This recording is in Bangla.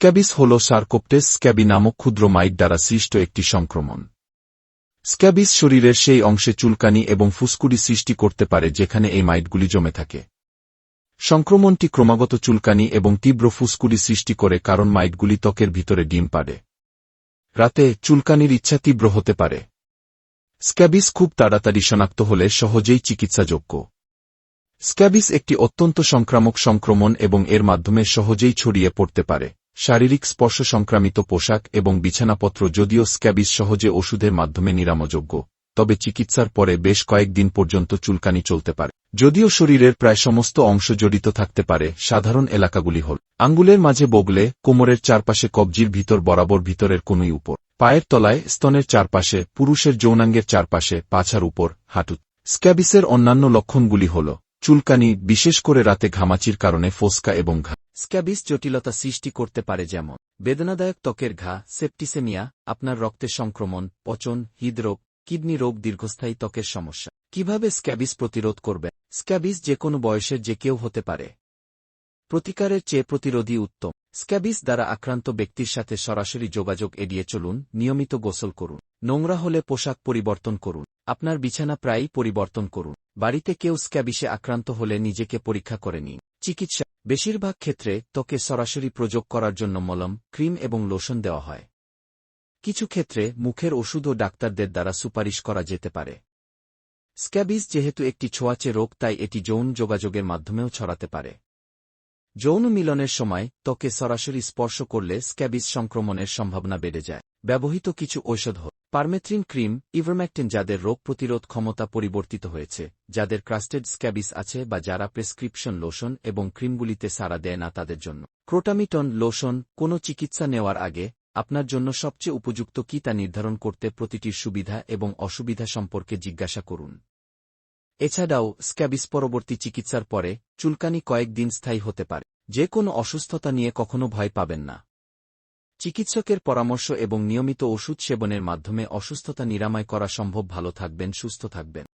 স্ক্যাবিস হল সার্কোপটেস স্ক্যাবি নামক ক্ষুদ্র মাইট দ্বারা সৃষ্ট একটি সংক্রমণ। স্ক্যাবিস শরীরের সেই অংশে চুলকানি এবং ফুসকুড়ি সৃষ্টি করতে পারে যেখানে এই মাইটগুলি জমে থাকে। সংক্রমণটি ক্রমাগত চুলকানি এবং তীব্র ফুসকুড়ি সৃষ্টি করে কারণ মাইটগুলি ত্বকের ভিতরে ডিম পাড়ে। রাতে চুলকানির ইচ্ছা তীব্র হতে পারে। স্ক্যাবিস খুব তাড়াতাড়ি শনাক্ত হলে সহজেই চিকিৎসাযোগ্য। স্ক্যাবিস একটি অত্যন্ত সংক্রামক সংক্রমণ এবং এর মাধ্যমে সহজেই ছড়িয়ে পড়তে পারে। শারীরিক স্পর্শ সংক্রামিত পোশাক এবং বিছানাপত্র যদিও স্ক্যাবিস সহজে ওষুধের মাধ্যমে নিরামযোগ্য তবে চিকিৎসার পরে বেশ কয়েকদিন পর্যন্ত চুলকানি চলতে পারে। যদিও শরীরের প্রায় সমস্ত অংশ জড়িত থাকতে পারে, সাধারণ এলাকাগুলি হল, আঙ্গুলের মাঝে বগলে, কোমরের চারপাশে কবজির ভিতর বরাবর ভিতরের কোনই উপর, পায়ের তলায় স্তনের চারপাশে, পুরুষের যৌনাঙ্গের চারপাশে, পাছার উপর, হাঁটুত। স্ক্যাবিসের অন্যান্য লক্ষণগুলি হল, চুলকানি, বিশেষ করে রাতে ঘামাচির কারণে ফোসকা এবং ঘা। স্ক্যাবিস জটিলতা সৃষ্টি করতে পারে যেমন, বেদনাদায়ক ত্বকের ঘা, সেপ্টিসেমিয়া, আপনার রক্তের সংক্রমণ, পচন, হৃদরোগ, কিডনি রোগ, দীর্ঘস্থায়ী ত্বকের সমস্যা। কীভাবে স্ক্যাবিস প্রতিরোধ করবে? স্ক্যাবিস যে কোনো বয়সের যে কেউ হতে পারে। প্রতিকারের চেয়ে প্রতিরোধী উত্তম। স্ক্যাবিস দ্বারা আক্রান্ত ব্যক্তির সাথে সরাসরি যোগাযোগ এড়িয়ে চলুন, নিয়মিত গোসল করুন। নোংরা হলে পোশাক পরিবর্তন করুন। আপনার বিছানা প্রায়ই পরিবর্তন করুন। বাড়িতে কেউ স্ক্যাবিসে আক্রান্ত হলে নিজেকে পরীক্ষা করে নিন। চিকিৎসা। বেশিরভাগ ক্ষেত্রে ত্বকে সরাসরি প্রযোগ করার জন্য মলম, ক্রিম এবং লোশন দেওয়া হয়। কিছু ক্ষেত্রে মুখের ওষুধ ও ডাক্তারদের দ্বারা সুপারিশ করা যেতে পারে। স্ক্যাবিস যেহেতু একটি ছোঁয়াচে রোগ, তাই এটি যৌন যোগাযোগের মাধ্যমেও ছড়াতে পারে। যৌন মিলনের সময় ত্বকে সরাসরি স্পর্শ করলে স্ক্যাবিস সংক্রমণের সম্ভাবনা বেড়ে যায়। ব্যবহৃত কিছু ঔষধ পারমেথ্রিন ক্রিম, ইভারম্যাকটিন যাদের রোগ প্রতিরোধ ক্ষমতা পরিবর্তিত হয়েছে, যাদের ক্রাস্টেড স্ক্যাবিস আছে বা যারা প্রেসক্রিপশন লোশন এবং ক্রিমগুলিতে সাড়া দেয় না তাদের জন্য। ক্রোটামিটন লোশন, কোনো চিকিৎসা নেওয়ার আগে, আপনার জন্য সবচেয়ে উপযুক্ত কি তা নির্ধারণ করতে প্রতিটির সুবিধা এবং অসুবিধা সম্পর্কে জিজ্ঞাসা করুন। এছাড়াও, স্ক্যাবিস পরবর্তী চিকিৎসার পরে, চুলকানি কয়েকদিন স্থায়ী হতে পারে। যে কোনো অসুস্থতা নিয়ে কখনো ভয় পাবেন না। চিকিৎসকের পরামর্শ এবং নিয়মিত ওষুধ সেবনের মাধ্যমে অসুস্থতা নিরাময় করা সম্ভব। ভালো থাকবেন, সুস্থ থাকবেন।